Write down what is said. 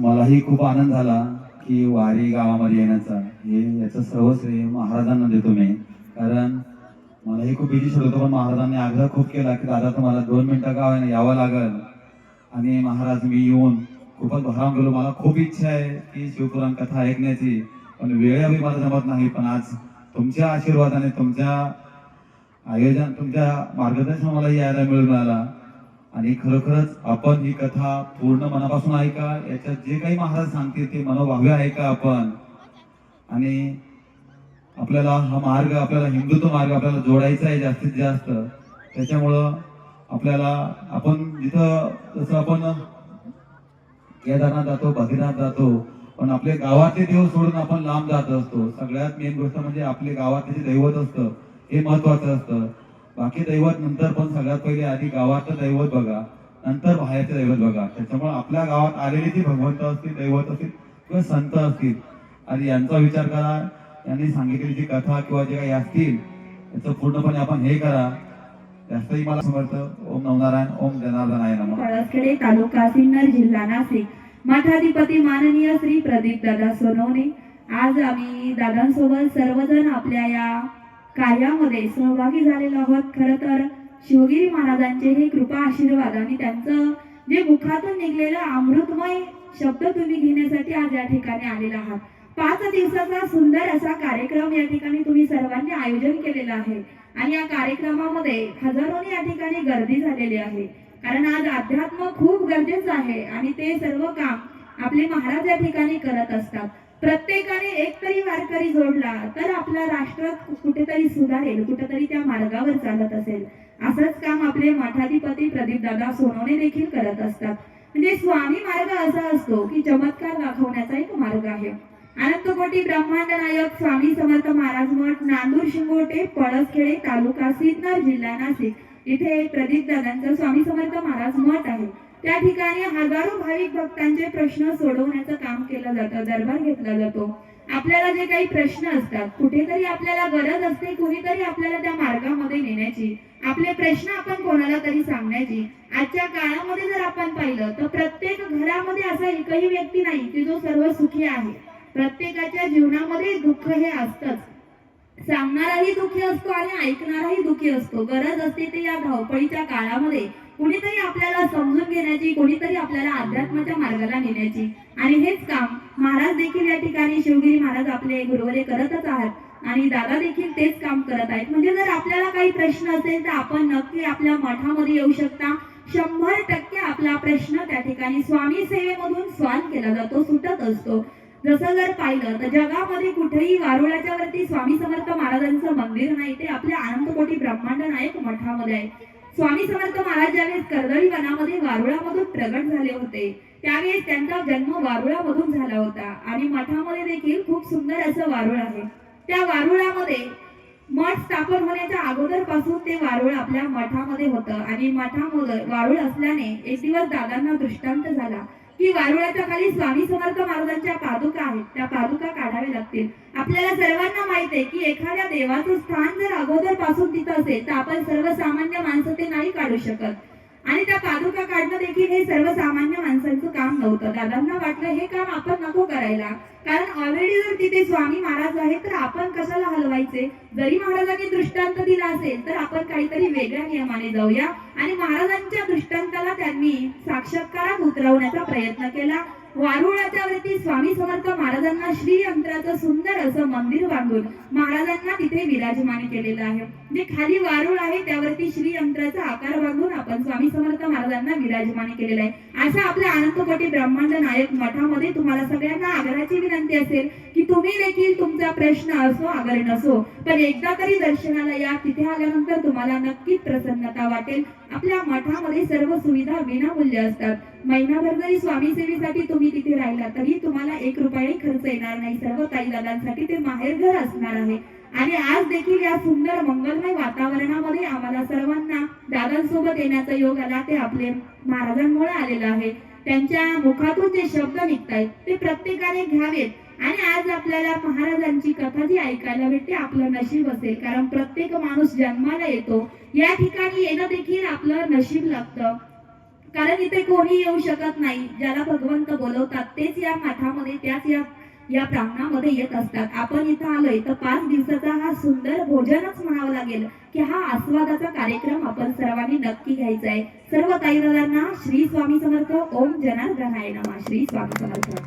मलाही खूप आनंद झाला की वारी गावामध्ये येण्याचा. हे याचं सर्व श्रेय महाराजांना देतो मी. कारण मलाही खूप बिझी होतं पण महाराजांनी आग्रह खूप केला की दादा तुम्हाला दोन मिनटं गाव यावं लागल. आणि महाराज मी येऊन खूपच भराम गेलो. मला खूप इच्छा आहे की शिवपुराण कथा ऐकण्याची पण वेळ आम्ही मला जमत नाही. पण आज तुमच्या आशीर्वादाने तुमच्या आयोजन तुमच्या मार्गदर्शन मला यायला मिळून आला आणि खरोखरच आपण ही कथा पूर्ण मनापासून ऐका याच्यात जे काही महाराज सांगतील ते मनोभाव्य ऐका आपण. आणि आपल्याला हा मार्ग आपल्याला हिंदुत्व मार्ग आपल्याला जोडायचा आहे जास्तीत जास्त. त्याच्यामुळं आपल्याला आपण जिथं जसं आपण केदारनाथ जातो बद्रीनाथ जातो पण आपले गावातले देव सोडून आपण लांब जात असतो. सगळ्यात मेन गोष्ट म्हणजे आपले गावातले जे दैवत असतं हे महत्वाचं असतं. बाकी दैवत नंतर पण सगळ्यात पहिले आधी गावातलं दैवत बघा नंतर बाहेरचे दैवत बघा. त्याच्यामुळे आपल्या गावात आलेली जी भगवंत असतील दैवत असतील किंवा संत असतील आणि यांचा विचार करा. यांनी सांगितलेली जी कथा किंवा जे काही असतील याचं पूर्णपणे आपण हे करा. जास्तही मला समर्थ. ओम नवनारायण ओम जनार्दनाय नमः. पळसखेडे तालुका सिन्नर जिल्हा नाशिक. मठाधिपती माननीय श्री प्रदीप दादा सोनवणे. आज आम्ही दादांसोबत सर्वजण आपल्या या कार्यामध्ये सहभागी झालेलो आहोत. खर तर शिवगिरी महाराजांचे हे कृपा आशीर्वाद आणि त्यांचं जे मुखातून निघलेलं अमृतमय शब्द तुम्ही घेण्यासाठी आज या ठिकाणी आलेला आहात. पाच दिवसाचा सुंदर असा कार्यक्रम या ठिकाणी तुम्ही सर्वांनी आयोजन केलेला आहे. आणि या कार्यक्रमामध्ये हजारोनी या ठिकाणी गर्दी झालेली आहे. कारण आज अध्यात्म खूप गरजेचं आहे आणि ते सर्व काम आपले महाराज या ठिकाणी करत असतात. प्रत्येकाने एक तरी वारकरी जोडला तर आपला राष्ट्र कुठेतरी सुधारेल कुठेतरी त्या मार्गावर चालत असेल. असंच काम आपले मठाधिपती प्रदीप दादा सोनवणे देखील करत असतात. म्हणजे स्वामी मार्ग असा असतो की चमत्कार दाखवण्याचा एक मार्ग आहे. अनंतकोटी ब्रह्मांड नायक स्वामी समर्थ महाराज मठ नांदूर शिंगोटे पळसखेडे तालुका सिन्नर जिल्हा नाशिक. इथे प्रदीप दादांचं स्वामी समर्थ महाराज मठ आहे. त्या ठिकाणी हजारो भाविक भक्तांचे प्रश्न सोडवण्याचं काम केलं जातं दरबार घेतला जातो. आपल्याला जे काही प्रश्न असतात कुठेतरी आपल्याला गरज असते कुणीतरी आपल्याला त्या मार्गामध्ये नेण्याची. आपले प्रश्न आपण कोणाला तरी सांगण्याची. आजच्या काळामध्ये जर आपण पाहिलं तर प्रत्येक घरामध्ये असा एकही व्यक्ती नाही की जो सर्व सुखी आहे. प्रत्येकाच्या जीवनामध्ये दुःख हे असतंच. सांगणाराही दुःखी असतो आणि ऐकणाराही दुःखी असतो. गरज असते ते या धावपळीच्या काळामध्ये कुणीतरी आपल्याला समजून घेण्याची कोणीतरी आपल्याला अध्यात्माच्या मार्गाला नेण्याची. आणि हेच काम महाराज देखील या ठिकाणी शिवगिरी महाराज आपले गुरुवरे करतच आहात. आणि दादा देखील तेच काम करत आहेत. म्हणजे जर आपल्याला काही प्रश्न असेल तर आपण नक्की आपल्या मठामध्ये येऊ शकता. शंभर टक्के आपला प्रश्न त्या ठिकाणी स्वामी सेवेमधून स्वान केला जातो सुटत असतो. जसं जर पाहिलं तर जगामध्ये कुठेही वारुळाच्या वरती स्वामी समर्थ महाराजांचं मंदिर नाही ते आपल्या अनंतकोटी ब्रह्मांड नायक मठामध्ये आहे. स्वामी समर्थ महाराज ज्यावेळेस कर्दळी वनामध्ये वारुळामधून प्रगट झाले होते त्यावेळेस त्यांचा जन्म वारुळामधून झाला होता. आणि मठामध्ये देखील खूप सुंदर असं वारुळ आहे. त्या वारुळामध्ये मठ स्थापन होण्याच्या अगोदरपासून ते वारुळ आपल्या मठामध्ये होतं. आणि मठामध्ये वारुळ असल्याने एक दिवस दादांना दृष्टांत झाला. की वारुळाच्या खाली स्वामी समर्थ महाराजांच्या पादुका आहेत. त्या पादुका काढाव्या लागतील. आपल्याला सर्वांना माहीत आहे की एखाद्या देवाचं स्थान जर अगोदरपासून तिथं असेल तर आपण सर्वसामान्य माणसं ते नाही काढू शकत. आणि त्या पादुका काढणं देखील हे सर्वसामान्य माणसांचं काम नव्हतं. दादांना वाटलं हे काम आपण नको करायला. कारण ऑलरेडी जर तिथे स्वामी महाराज आहेत तर आपण कशाला हलवायचे? जरी महाराजांनी दृष्टांत दिला असेल तर आपण काहीतरी वेगळ्या नियमाने जाऊया. आणि महाराजांच्या दृष्टांताला त्यांनी साक्षात्कारात उतरवण्याचा प्रयत्न केला. वारुळाच्या वरती स्वामी समर्थ महाराजांना श्री यंत्राचं सुंदर असं मंदिर बांधून महाराजांना तिथे विराजमान केलेलं आहे. जे खाली वारुळ आहे त्यावरती श्री यंत्राचा आकार बांधून आपण स्वामी समर्थ महाराजांना विराजमान केलेलं आहे. असं आपल्या आनंदपटी ब्रह्मांड नायक मठामध्ये तुम्हाला सगळ्यांना आग्रहाची विनंती असेल की तुम्ही देखील तुमचा प्रश्न असो आगर नसो पण एकदा तरी दर्शनाला या तिथे आल्यानंतर तुम्हाला नक्कीच प्रसन्नता वाटेल. आपल्या मठामध्ये सर्व सुविधा विनामूल्य असतात. महिनाभर जरी स्वामी सेवेसाठी तुम्ही तिथे राहिला तरी तुम्हाला एक रुपयाही खर्च येणार नाही. सर्व ताई दादांसाठी ते माहेरघर असणार आहे. आणि आज देखील या सुंदर मंगलमय वातावरणामध्ये आम्हाला सर्वांना दादांसोबत येण्याचा योग आला ते आपले महाराजांमुळे आलेला आहे. त्यांच्या मुखातून जे शब्द निघतायत ते प्रत्येकाने घ्यावेत. आणि आज आपल्याला महाराजांची कथा जी ऐकायला भेटते आपलं नशीब असेल. कारण प्रत्येक माणूस जन्माला येतो. या ठिकाणी येणं देखील आपलं नशीब लागतं. कारण इथे कोणी येऊ शकत नाही. ज्याला भगवंत बोलवतात तेच या मठामध्ये त्याच या या प्रांगणामध्ये येत असतात. आपण इथं आलोय तर पाच दिवसाचा हा सुंदर भोजनच म्हणावं लागेल की हा आस्वादाचा कार्यक्रम आपण सर्वांनी नक्की घ्यायचा आहे. सर्व ताईदादांना श्री स्वामी समर्थ. ओम जनार्दनाय नमा. श्री स्वामी समर्थ.